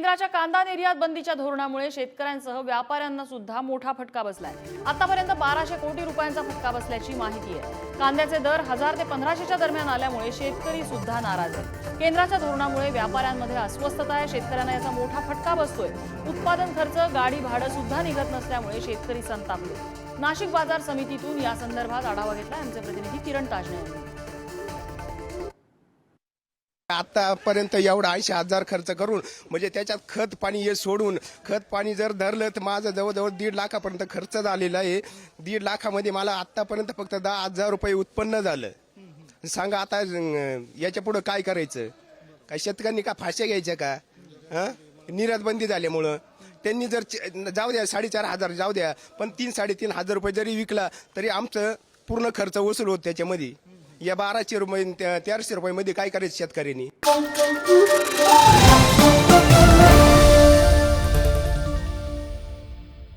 केंद्राच्या कांदा निर्यात बंदीच्या धोरणामुळे शेतकऱ्यांसह व्यापाऱ्यांना सुद्धा मोठा फटका बसलाय. आतापर्यंत बाराशे कोटी रुपयांचा फटका बसल्याची माहिती आहे. कांद्याचे दर हजार ते पंधराशेच्या दरम्यान आल्यामुळे शेतकरी सुद्धा नाराज आहे केंद्राच्या धोरणामुळे व्यापाऱ्यांमध्ये अस्वस्थता आहे. शेतकऱ्यांना याचा मोठा फटका बसतोय. उत्पादन खर्च गाडी भाडं सुद्धा निघत नसल्यामुळे शेतकरी संतापले. नाशिक बाजार समितीतून या संदर्भात आढावा घेतला आमचे प्रतिनिधी किरण ताजणे यांनी आतापर्यंत एवढा ऐंशी हजार खर्च करून म्हणजे त्याच्यात खत पाणी हे सोडून खत पाणी जर धरलं तर माझं जवळजवळ दीड लाखापर्यंत खर्च झालेला आहे. दीड लाखामध्ये मला आतापर्यंत फक्त दहा हजार रुपये उत्पन्न झालं. सांगा आता याच्या पुढं काय करायचं? काय शेतकऱ्यांनी का फाश्या घ्यायच्या का? हां? निर्यात बंदी झाल्यामुळं. त्यांनी जर जाऊ द्या साडेचार हजार जाऊ द्या पण तीन साडेतीन हजार रुपये जरी विकला तरी आमचं पूर्ण खर्च वसूल होत त्याच्यामध्ये. या बाराशे रुपये तेराशे रुपये मध्ये काय करायचं शेतकऱ्यांनी?